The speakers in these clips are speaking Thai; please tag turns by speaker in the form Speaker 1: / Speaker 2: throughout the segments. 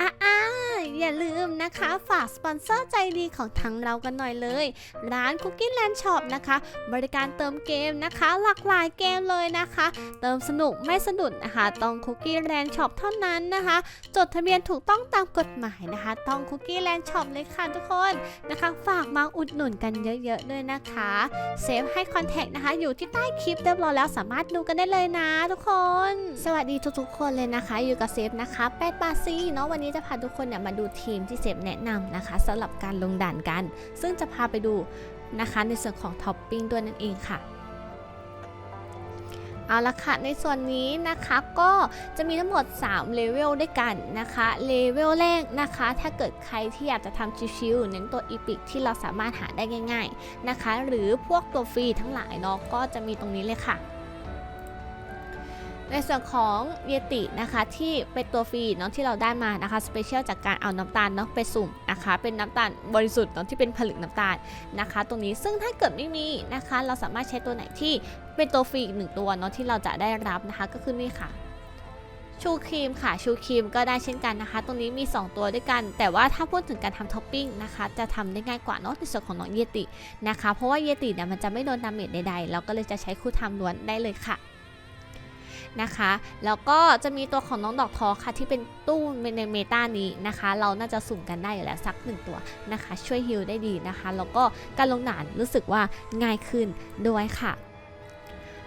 Speaker 1: อ่าอย่าลืมนะคะ ฝากสปอนเซอร์ใจ ดีของทางเรากันหน่อยเลย ร้าน Cookie Land Shop นะคะ บริการเติมเกมนะคะ หลากหลายเกมเลยนะคะ เติมสนุกไม่สะดุดนะคะต้อง Cookie Land Shop เท่านั้นนะคะ จดทะเบียนถูกต้องตามกฎหมายนะคะ ต้อง Cookie Land Shop เลยค่ะทุกคนนะคะ ฝากมาอุดหนุนกันเยอะๆด้วยนะคะเซฟให้คอนแทคนะคะ อยู่ที่ใต้คลิปเรียบร้อยแล้วสามารถดูกันได้เลยนะทุกคน สวัสดีทุกๆคนเลยนะคะ อยู่กับเซฟนะคะแปดบาซีเนาะวันนี้จะพาทุกคนเนี่ยมาดูทีมที่เซฟแนะนำนะคะสำหรับการลงด่านกัน ซึ่งจะพาไปดูนะคะในส่วนของท็อปปิ้งด้วยนั่นเองค่ะเอาละค่ะ ในส่วนนี้นะคะก็จะมีทั้งหมด 3 เลเวลด้วยกันนะคะ เลเวลแรกนะคะ ถ้าเกิดใครที่อยากจะทำชิวๆเน้นตัวอีพิกที่เราสามารถหาได้ง่าย ๆนะคะ หรือพวกตัวฟรีทั้งหลายเนาะก็จะมีตรงนี้เลยค่ะ ในส่วนของเยตินะคะที่เป็นตัวฟรีเนาะที่เราได้มานะคะสเปเชียลจากการเอาน้ำตาลเนาะไปสุ่มนะคะเป็นน้ำตาลบริสุทธิ์เนาะที่เป็นผลึกน้ำตาลนะคะ ตรงนี้ซึ่งถ้าเกิดไม่มีนะคะ เราสามารถใช้ตัวไหนที่เป็นตัวฟรีอีกหนึ่งตัวเนาะที่เราจะได้รับนะคะก็คือนี่ค่ะชูครีมค่ะชูครีมก็ได้เช่นกันนะคะ ตรงนี้มี 2 ตัวด้วยกัน แต่ว่าถ้าพูดถึงการทำท็อปปิ้งนะคะ จะทำได้ง่ายกว่าเนาะในส่วนของน้องเยตินะคะ เพราะว่าเยติเนี่ยมันจะไม่โดนดาเมจใดๆเราก็เลยจะใช้คู่ทำล้วนได้เลยค่ะ นะคะ แล้วก็จะมีตัวของน้องดอกทอค่ะที่เป็นตู้ในเมตานี้นะคะ เราน่าจะสุ่มกันได้อยู่แล้วสักหนึ่งตัวนะคะ ช่วยฮิลได้ดีนะคะ แล้วก็การลงหนานรู้สึกว่าง่ายขึ้นด้วยค่ะ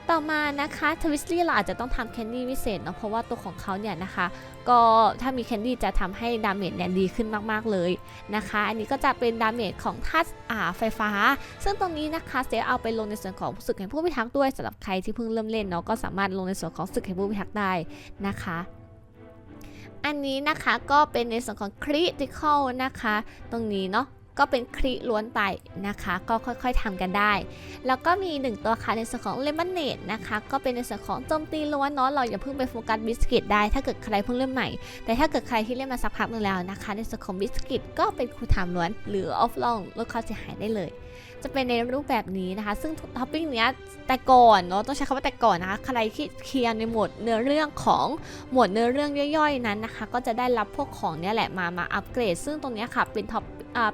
Speaker 1: ต่อมานะคะทวิสลี่เราอาจจะต้องทำแคนดี้วิเศษเนาะเพราะว่าตัวของเขาเนี่ยนะคะ ก็ถ้ามีแคนดี้จะทำให้ดาเมจเนี่ยดีขึ้นมากๆเลยนะคะ อันนี้ก็จะเป็นดาเมจของธาตุอาไฟฟ้า ซึ่งตรงนี้นะคะเซฟเอาไปลงในส่วนของศึกแห่งผู้พิทักษ์ด้วยสำหรับใครที่เพิ่งเริ่มเล่นเนาะก็สามารถลงในส่วนของศึกแห่งผู้พิทักษ์ได้นะคะอันนี้นะคะก็เป็นในส่วนของคริติคอลนะคะ ตรงนี้เนาะ ก็เป็นคริล้วนไปนะคะ ก็ค่อยๆทำกันได้ แล้วก็มีหนึ่งตัวค่ะในส่วนของเลมอนเนดนะคะก็เป็นในส่วนของโจมตีล้วนเนาะเราอย่าเพิ่งไปโฟกัสบิสกิตได้ถ้าเกิดใครเพิ่งเริ่มใหม่ แต่ถ้าเกิดใครที่เล่นมาสักพักหนึงแล้วนะคะ ในส่วนของบิสกิตก็เป็นคูทามล้วน หรือออฟลองลดความเสียหายได้เลย จะเป็นในรูปแบบนี้นะคะ ซึ่งท็อปปิ้งเนี้ยแต่ก่อนเนาะต้องใช้คำว่าแต่ก่อนนะคะ ใครที่เคลียร์ในหมวดเนื้อเรื่องของหมวดเนื้อเรื่องย่อยๆนั้นนะคะ ก็จะได้รับพวกของเนี้ยแหละมามาอัปเกรด ซึ่งตรงเนี้ยค่ะเป็นท็อป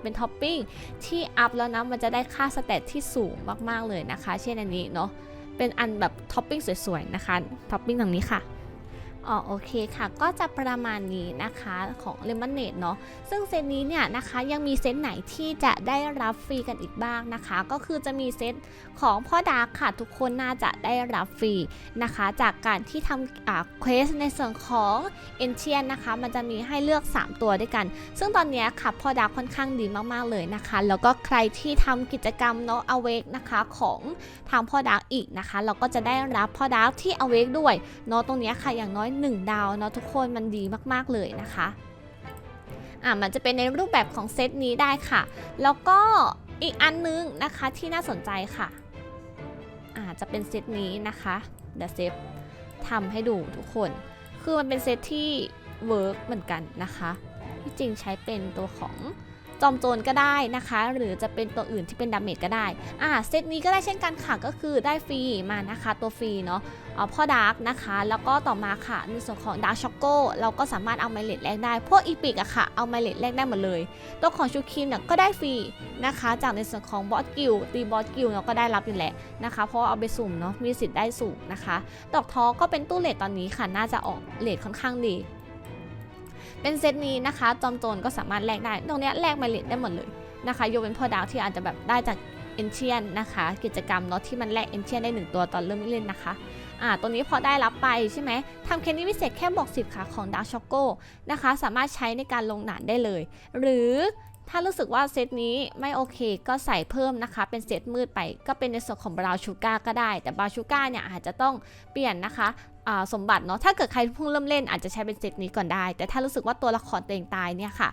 Speaker 1: เป็นท็อปปิ้งที่อัพแล้วนะมันจะได้ค่าสเตตที่สูงมากๆเลยนะคะ เช่นอันนี้เนาะเป็นอันแบบท็อปปิ้งสวยๆนะคะท็อปปิ้งตรงนี้ค่ะ อ๋อโอเคค่ะก็จะประมาณนี้นะคะของเลมอนเนดเนาะซึ่งเซตนี้เนี่ยนะคะยังมีเซตไหนที่จะได้รับฟรีกันอีกบ้างนะคะ ก็คือจะมีเซตของพ่อดาร์ค่ะทุกคนน่าจะได้รับฟรีนะคะ จากการที่ทำอ่าเควสในส่วนของเอนเชียนนะคะ มันจะมีให้เลือก 3 ตัวด้วยกัน ซึ่งตอนนี้ค่ะพ่อดาร์ค่อนข้างดีมากๆเลยนะคะ แล้วก็ใครที่ทำกิจกรรมเนาะอเวกนะคะของทางพ่อดาร์อีกนะคะ เราก็จะได้รับพ่อดาร์ที่อเวกด้วยเนาะตรงเนี้ยค่ะอย่างน้อย1 ดาวเนาะทุกคนมันดีมากๆเลยนะคะอะมันจะเป็นในรูปแบบของเซตนี้ได้ค่ะ แล้วก็อีกอันนึงนะคะที่น่าสนใจค่ะอ่าจะเป็นเซตนี้นะคะเดี๋ยวเซฟทำให้ดูทุกคน คือมันเป็นเซตที่เวิร์กเหมือนกันนะคะ ที่จริงใช้เป็นตัวของ จอมโจรก็ได้นะคะ หรือจะเป็นตัวอื่นที่เป็นดาเมจก็ได้อ่าเซตนี้ก็ได้เช่นกันค่ะก็คือได้ฟรีมานะคะตัวฟรีเนาะพ่อดาร์กนะคะ แล้วก็ต่อมาค่ะในส่วนของดาร์ช็อกโกเราก็สามารถเอาไมเลตแลกได้ พวกอีพิกอะค่ะ เอาไมเลตแลกได้หมดเลย ตัวของชูคิมเนี่ยก็ได้ฟรีนะคะ จากในส่วนของบอสกิลตีบอสกิลเนาะก็ได้รับอยู่แหละนะคะ เพราะเอาไปสุ่มเนาะมีสิทธิ์ได้สูงนะคะ ดอกทอก็เป็นตู้เลทตอนนี้ค่ะน่าจะออกเลทค่อนข้างดี เป็นเซตนี้นะคะจอมโจรก็สามารถแลกได้ ตรงนี้แลกไมเลตได้หมดเลยนะคะยกเว้นพ่อดาร์กที่อาจจะแบบได้จากเอนเชียนนะคะ กิจกรรมเนาะที่มันแลกเอนเชียนได้หนึ่งตัวตอนเริ่มเล่นนะคะอ่าตัวนี้พอได้รับไปใช่ไหมทำเคนดี้พิเศษแค่บอก10 ค่ะ ของดาร์ช็อกโกนะคะ สามารถใช้ในการลงหนานได้เลย หรือถ้ารู้สึกว่าเซตนี้ไม่โอเคก็ใส่เพิ่มนะคะ เป็นเซตมืดไปก็เป็นในส่วนของบราวชูก้าก็ได้ แต่บราวชูก้าเนี่ยอาจจะต้องเปลี่ยนนะคะ สมบัติเนาะถ้าเกิดใครเพิ่งเริ่มเล่นอาจจะใช้เป็นเซตนี้ก่อนได้ แต่ถ้ารู้สึกว่าตัวละครตัวเองตายเนี่ยค่ะ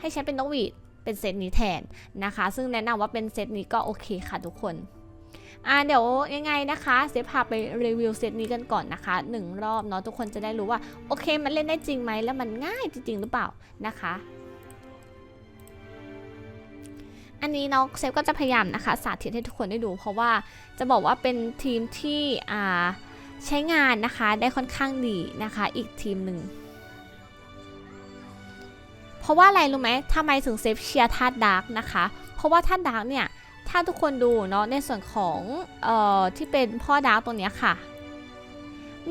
Speaker 1: ให้ใช้เป็นนกหวีดเป็นเซตนี้แทนนะคะ ซึ่งแนะนำว่าเป็นเซตนี้ก็โอเคค่ะทุกคนอ่าเดี๋ยวยังไงนะคะเซฟพาไปรีวิวเซตนี้กันก่อนนะคะหนึ่งรอบเนาะทุกคนจะได้รู้ว่าโอเคมันเล่นได้จริงไหมแล้วมันง่ายจริง ๆ หรือเปล่านะคะ อันนี้เน้องเซฟก็จะพยายามนะคะ สาธิตให้ทุกคนได้ดู เพราะว่าจะบอกว่าเป็นทีมที่อ่า ใช้งานนะคะได้ค่อนข้างดีนะคะอีกทีมหนึ่ง เพราะว่าอะไรรู้ไหมทำไมถึงเซฟเชียร์ธาตุดาร์กนะคะ เพราะว่าธาตุดาร์กเนี่ย ถ้าทุกคนดูเนาะในส่วนของเอ่อที่เป็นพ่อดาร์กตัวเนี้ยค่ะ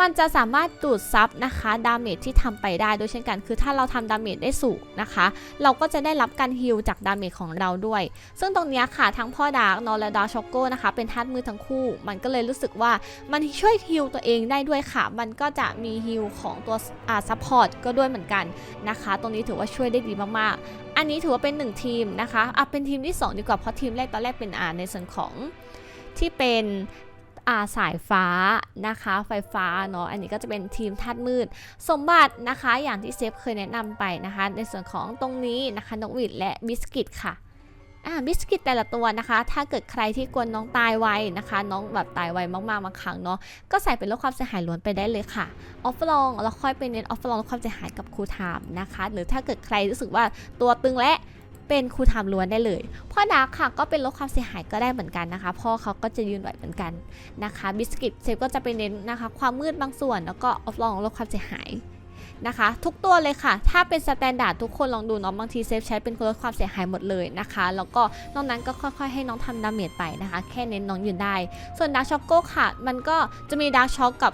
Speaker 1: มันจะสามารถดูดซับนะคะดาเมจที่ทำไปได้ด้วยเช่นกัน คือถ้าเราทำดาเมจได้สูงนะคะ เราก็จะได้รับการฮิลจากดาเมจของเราด้วย ซึ่งตรงนี้ค่ะทั้งพ่อดาร์กนอะและดาร์ช็อกโกนะคะ เป็นธาตุมือทั้งคู่ มันก็เลยรู้สึกว่ามันช่วยฮิลตัวเองได้ด้วยค่ะ มันก็จะมีฮิลของตัวอ่าซัพพอร์ตก็ด้วยเหมือนกันนะคะ ตรงนี้ถือว่าช่วยได้ดีมากๆ อันนี้ถือว่าเป็น 1 ทีมนะคะอะเป็นทีมที่ 2 ดีกว่าเพราะทีมแรกตอนแรกเป็นอ่าในส่วนของที่เป็น อาสายฟ้านะคะ ไฟฟ้าเนาะอันนี้ก็จะเป็นทีมธาตุมืด สมบัตินะคะอย่างที่เซฟเคยแนะนำไปนะคะ ในส่วนของตรงนี้นะคะนกหวีดและบิสกิตค่ะอ่าบิสกิตแต่ละตัวนะคะ ถ้าเกิดใครที่กวนน้องตายไวนะคะ น้องแบบตายไวมากๆบางครั้งเนาะก็ใส่เป็นลดความเสียหายล้วนไปได้เลยค่ะออฟฟลองแล้วค่อยไปเน้นออฟฟลองลดความเสียหายกับครูไทม์นะคะ หรือถ้าเกิดใครรู้สึกว่าตัวตึงและ เป็นครูทม์ล้วนได้เลยพ่อดาร์คค่ะก็เป็นลดความเสียหายก็ได้เหมือนกันนะคะ พ่อเขาก็จะยืนไหวเหมือนกันนะคะบิสกิตเซฟก็จะไปเน้นนะคะ ความมืดบางส่วนแล้วก็ออฟลองลดความเสียหายนะคะ ทุกตัวเลยค่ะ ถ้าเป็นสแตนดาร์ดทุกคนลองดูเนาะบางทีเซฟใช้เป็นลดความเสียหายหมดเลยนะคะ แล้วก็นอกนั้นก็ค่อยๆ ให้น้องทำดาเมจไปนะคะ แค่เน้นน้องยืนได้ ส่วนดาร์ช็อกโก้ค่ะ มันก็จะมีดาร์ช็อกกับ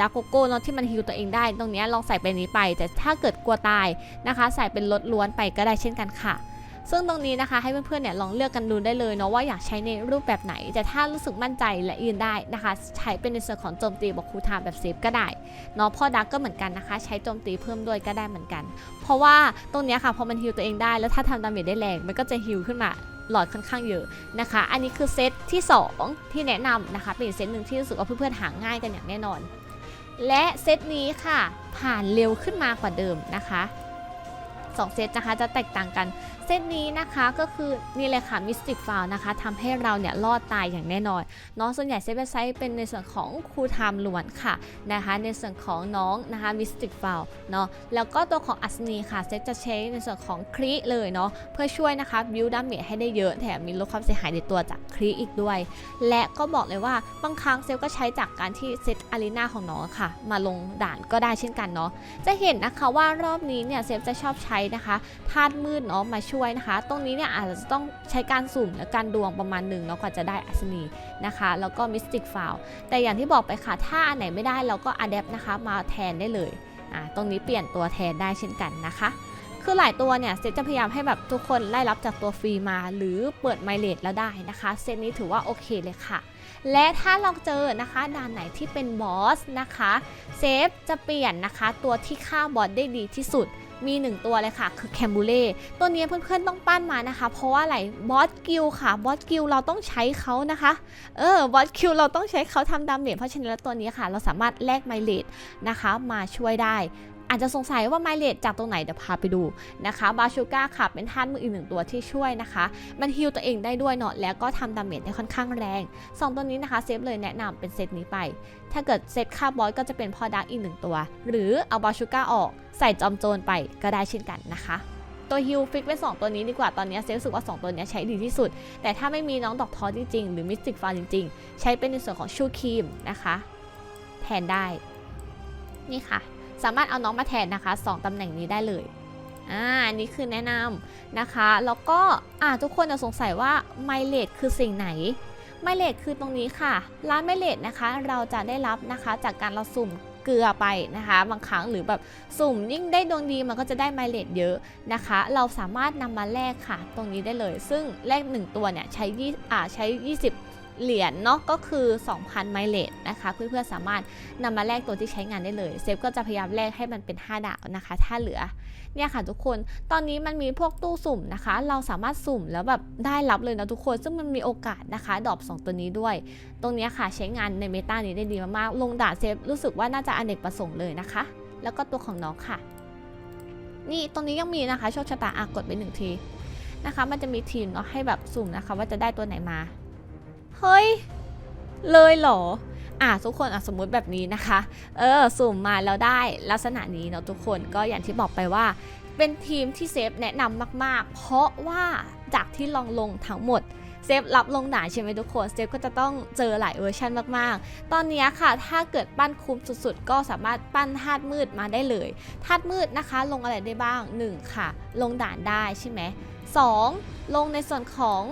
Speaker 1: ดาร์โกโก้เนาะที่มันฮิวตัวเองได้ ตรงนี้ลองใส่ไปนี้ไป แต่ถ้าเกิดกลัวตายนะคะ ใส่เป็นลดล้วนไปก็ได้เช่นกันค่ะ ซึ่งตรงนี้นะคะให้เพื่อนๆเนี่ยลองเลือกกันดูได้เลยเนาะว่าอยากใช้ในรูปแบบไหน แต่ถ้ารู้สึกมั่นใจและยืนได้นะคะ ใช้เป็นในส่วนของโจมตีบอกคูลไทม์แบบเซฟก็ได้เนาะพ่อดักก็เหมือนกันนะคะ ใช้โจมตีเพิ่มด้วยก็ได้เหมือนกัน เพราะว่าตรงนี้ค่ะพอมันฮิลตัวเองได้แล้วถ้าทำดาเมจได้แรงมันก็จะฮิลขึ้นมาหลอดค่อนข้างเยอะนะคะ อันนี้คือเซตที่ 2 ที่แนะนำนะคะ เป็นอีกเซตหนึ่งที่รู้สึกว่าเพื่อนๆหาง่ายกันอย่างแน่นอน และเซตนี้ค่ะผ่านเร็วขึ้นมากว่าเดิมนะคะสองเซตนะคะจะแตกต่างกัน ซตนี้นะคะก็คือนี่เลยค่ะมิสติกฟาวนะคะทำให้เราเนี่ยรอดตายอย่างแน่นอนเน้องส่วนใหญ่เซตเว็บไซต์เป็นในส่วนของครูไทม์ล้วนค่ะนะคะในส่วนของน้องนะคะมิสติกฟาวเนาะแล้วก็ตัวของอัศนีค่ะเซตจะใช้ในส่วนของครีเลยเนาะเพื่อช่วยนะคะบิวดาเมจให้ได้เยอะแถมมีลดความเสียหายในตัวจากครีอีกด้วย และก็บอกเลยว่าบางครั้งเซลก็ใช้จากการที่เซตอารีนาของน้องค่ะ มาลงด่านก็ได้เช่นกันเนาะจะเห็นนะคะว่ารอบนี้เนี่ยเซฟจะชอบใช้นะคะธาตุมืดเนาะมาช่วยนะคะ ตรงนี้เนี่ยอาจจะต้องใช้การสุ่มและการดวงประมาณหนึ่งเนาะกว่าจะได้อัศนีนะคะ แล้วก็มิสติกฟาวแต่อย่างที่บอกไปค่ะ ถ้าอันไหนไม่ได้เราก็อัดแดปนะคะมาแทนได้เลยอ่าตรงนี้เปลี่ยนตัวแทนได้เช่นกันนะคะ คือหลายตัวเนี่ยเซตจะพยายามให้แบบทุกคนไล่รับจากตัวฟรีมา หรือเปิดไมเลดแล้วได้นะคะ เซตนี้ถือว่าโอเคเลยค่ะ และถ้าเราเจอนะคะด่านไหนที่เป็นบอสนะคะเซฟจะเปลี่ยนนะคะ ตัวที่ฆ่าบอสได้ดีที่สุดมีหนึ่งตัวเลยค่ะ คือแคมบูเล่ตัวนี้เพื่อนๆต้องปั้นมานะคะ เพราะว่าอะไรบอสกิลค่ะบอสกิลเราต้องใช้เขานะคะเออบอสกิลเราต้องใช้เขาทำดาเมจเพราะฉะนั้นแล้วตัวนี้ค่ะ เราสามารถแลกไมเลดนะคะ มาช่วยได้ อาจจะสงสัยว่าไมเลดจากตรงไหนเดี๋ยวพาไปดูนะคะบาชูก้าค่ะเป็นท่านมืออีกหนึ่งตัวที่ช่วยนะคะ มันฮิลตัวเองได้ด้วยเนาะแล้วก็ทำดาเมจได้ค่อนข้างแรงสองตัวนี้นะคะเซฟเลยแนะนำเป็นเซตนี้ไป ถ้าเกิดเซตค่าบอสก็จะเป็นพอดักอีกหนึ่งตัว หรือเอาบาชูก้าออกใส่จอมโจรไปก็ได้เช่นกันนะคะตัวฮิลฟิกไว้สองตัวนี้ดีกว่าตอนนี้เซฟรู้สึกว่า 2 ตัวนี้ใช้ดีที่สุด แต่ถ้าไม่มีน้องดอกทอจริงๆ หรือมิสติกฟาจริงๆ ใช้เป็นในส่วนของชูครีมนะคะ แทนได้ นี่ค่ะ สามารถเอาน้องมาแทนนะคะ 2ตำแหน่งนี้ได้เลยอ่าอันนี้คือแนะนำนะคะ แล้วก็อ่าทุกคนจะสงสัยว่าไมเลดคือสิ่งไหนไมเลดคือตรงนี้ค่ะ ร้านไมเลดนะคะ เราจะได้รับนะคะจากการเราสุ่มเกลือไปนะคะ บางครั้งหรือแบบสุ่มยิ่งได้ดวงดีมันก็จะได้ไมเลดเยอะนะคะ เราสามารถนำมาแลกค่ะ ตรงนี้ได้เลย ซึ่งแลก1ตัวเนี่ยใช้ยี่อ่าใช้ 20 เหรียญเนาะก็คือ 2,000 ไมเลดนะคะ เพื่อนๆสามารถนำมาแลกตัวที่ใช้งานได้เลยเซฟก็จะพยายามแลกให้มันเป็น 5 ดาวนะคะ ถ้าเหลือเนี่ยค่ะทุกคนตอนนี้มันมีพวกตู้สุ่มนะคะ เราสามารถสุ่มแล้วแบบได้รับเลยนะทุกคน ซึ่งมันมีโอกาสนะคะดอป2ตัวนี้ด้วย ตรงนี้ค่ะใช้งานในเมตานี้ได้ดีมากๆลงดานเซฟรู้สึกว่าน่าจะอเนกประสงค์เลยนะคะ แล้วก็ตัวของน้องค่ะ นี่ตรงนี้ยังมีนะคะโชคชะตาอากดไปหนึ่งทีนะคะ มันจะมีทีมเนาะให้แบบสุ่มนะคะ ว่าจะได้ตัวไหนมา เฮ้ย เลยเหรอ อะทุกคนอะสมมุติแบบนี้นะคะ เออ สุ่มมาแล้วได้ลักษณะนี้เนาะทุกคนก็อย่างที่บอกไปว่า เป็นทีมที่เซฟแนะนำมาก ๆ เพราะว่าจากที่ลองลงทั้งหมดเซฟรับลงด่าใช่ไหมทุกคนเซฟก็จะต้องเจอหลายเวอร์ชันมากๆ ตอนนี้ค่ะ ถ้าเกิดปั้นคุ้มสุดๆ ก็สามารถปั้นธาตุมืดมาได้เลยธาตุมืดนะคะ ลงอะไรได้บ้าง 1 ค่ะ ลงด่านได้ใช่ไหมสองลงในส่วนของ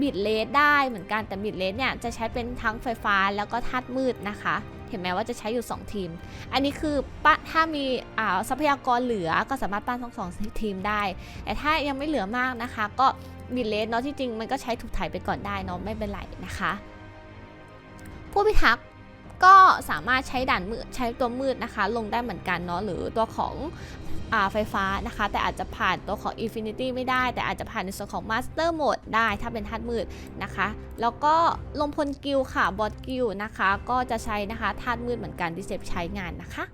Speaker 1: บิดเลสได้เหมือนกันแต่บิดเลสเนี่ยจะใช้เป็นทั้งไฟฟ้าแล้วก็ธาตุมืดนะคะ เห็นไหมว่าจะใช้อยู่ 2 ทีม อันนี้คือปะถ้ามีอ่าทรัพยากรเหลือก็สามารถปั้นทั้งสองทีมได้ แต่ถ้ายังไม่เหลือมากนะคะ ก็บิดเลสเนาะที่จริงมันก็ใช้ถูกถ่ายไปก่อนได้เนาะไม่เป็นไรนะคะ ผู้พิทักษ์ ก็สามารถใช้ด่านมืดใช้ตัวมืดนะคะ ลงได้เหมือนกันเนาะหรือตัวของอไฟฟ้านะคะ แต่อาจจะผ่านตัวของ Infinity ไม่ได้ แต่อาจจะผ่านในส่วนของ Master Mode ได้ถ้าเป็นธาตุมืดนะคะ แล้วก็ลมพลกิลค่ะบอสกิลนะคะ ก็จะใช้นะคะธาตุมืดเหมือนกันที่เซฟใช้งานนะคะ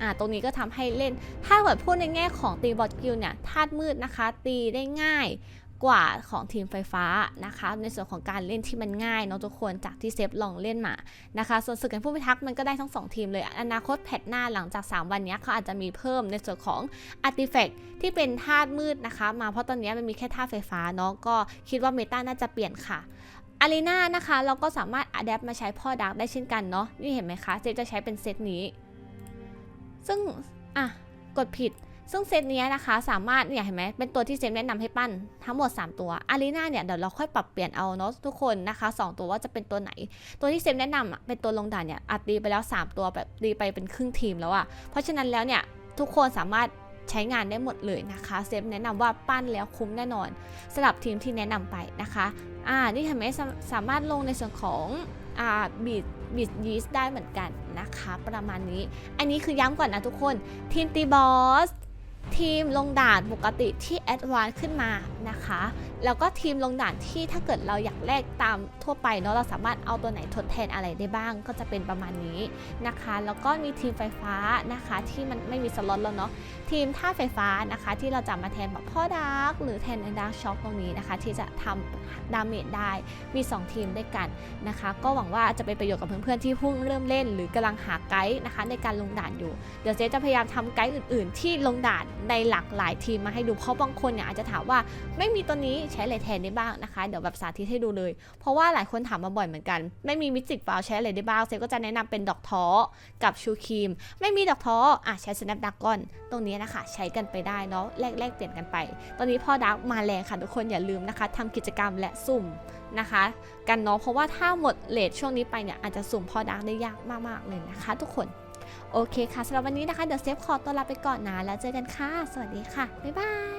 Speaker 1: อ่าตรงนี้ก็ทำให้เล่น ถ้าเกิดพูดในแง่ของตีบอสกิลเนี่ยธาตุมืดนะคะ ตีได้ง่าย กว่าของทีมไฟฟ้านะคะ ในส่วนของการเล่นที่มันง่ายเนาะทุกคนจากที่เซฟลองเล่นมานะคะ ส่วนศึกแห่งผู้พิทักษ์มันก็ได้ทั้ง 2 ทีมเลย อนาคตแพทหน้าหลังจาก 3 วันนี้เขาอาจจะมีเพิ่มในส่วนของอาร์ติแฟกที่เป็นธาตุมืดนะคะ มาเพราะตอนนี้มันมีแค่ธาตุไฟฟ้าเนาะก็คิดว่าเมตาน่าจะเปลี่ยนค่ะอารีนานะคะ เราก็สามารถอัดแอปมาใช้พ่อดักได้เช่นกันเนาะนี่เห็นไหมคะเซฟจะใช้เป็นเซตนี้ ซึ่งอะกดผิด ซึ่งเซตเนี้ยนะคะสามารถเนี่ยเห็นไหมเป็นตัวที่เซฟแนะนำให้ปั้นทั้งหมด 3 ตัวอารีนาเนี่ยเดี๋ยวเราค่อยปรับเปลี่ยนเอาเนาะทุกคนนะคะ 2 ตัวว่าจะเป็นตัวไหน ตัวที่เซฟแนะนำเป็นตัวลงด่านเนี่ยอัดตีไปแล้ว 3 ตัวแบบตีไปเป็นครึ่งทีมแล้วอะเพราะฉะนั้นแล้วเนี่ยทุกคนสามารถใช้งานได้หมดเลยนะคะเซฟแนะนำว่าปั้นแล้วคุ้มแน่นอนสำหรับทีมที่แนะนำไปนะคะอ่านี่เห็นไหมสาสามารถลงในส่วนของอ่าบีดบีดยีสได้เหมือนกันนะคะ ประมาณนี้ อันนี้คือย้ำก่อนนะทุกคน ทีมตีบอส ทีมลงด่านปกติที่แอดวานซ์ขึ้นมานะคะ แล้วก็ทีมลงด่านที่ถ้าเกิดเราอยากแลกตามทั่วไปเนาะเราสามารถเอาตัวไหนทดแทนอะไรได้บ้าง ก็จะเป็นประมาณนี้นะคะ แล้วก็มีทีมไฟฟ้านะคะที่มันไม่มีสล็อตแล้วเนาะทีมท่าไฟฟ้านะคะที่เราจะมาแทนแบบพ่อดาร์กหรือแทนดาร์กช็อคตรงนี้นะคะ ที่จะทำดาเมจได้มี 2 ทีมด้วยกันนะคะ ก็หวังว่าจะเป็นประโยชน์กับเพื่อนๆที่เพิ่งเริ่มเล่น หรือกำลังหาไกด์นะคะ ในการลงด่านอยู่ เดี๋ยวเจ๊จะพยายามทำไกด์อื่น ๆ ที่ลงด่านในหลากหลายทีมมาให้ดูเพราะบางคนเนี่ยอาจจะถามว่าไม่มีตัวนี้ใช้อะไรแทนได้บ้างนะคะ เดี๋ยวแบบสาธิตให้ดูเลย เพราะว่าหลายคนถามมาบ่อยเหมือนกัน ไม่มีมิจิกฟาวใช้อะไรได้บ้างเซฟก็จะแนะนำเป็นดอกท้อกับชูครีม ไม่มีดอกท้ออะใช้สแนปดักกอนตรงนี้นะคะใช้กันไปได้เนาะแลกแลกเปลี่ยนกันไป ตอนนี้พ่อดักมาแรงค่ะทุกคนอย่าลืมนะคะทำกิจกรรมและสุ่มนะคะ กันเนาะเพราะว่าถ้าหมดเลทช่วงนี้ไปเนี่ยอาจจะสุ่มพ่อดักได้ยากมากๆเลยนะคะ ทุกคนโอเคค่ะสำหรับวันนี้นะคะเดี๋ยวเซฟขอตัวลาไปก่อนนะแล้วเจอกันค่ะ สวัสดีค่ะ บ๊ายบาย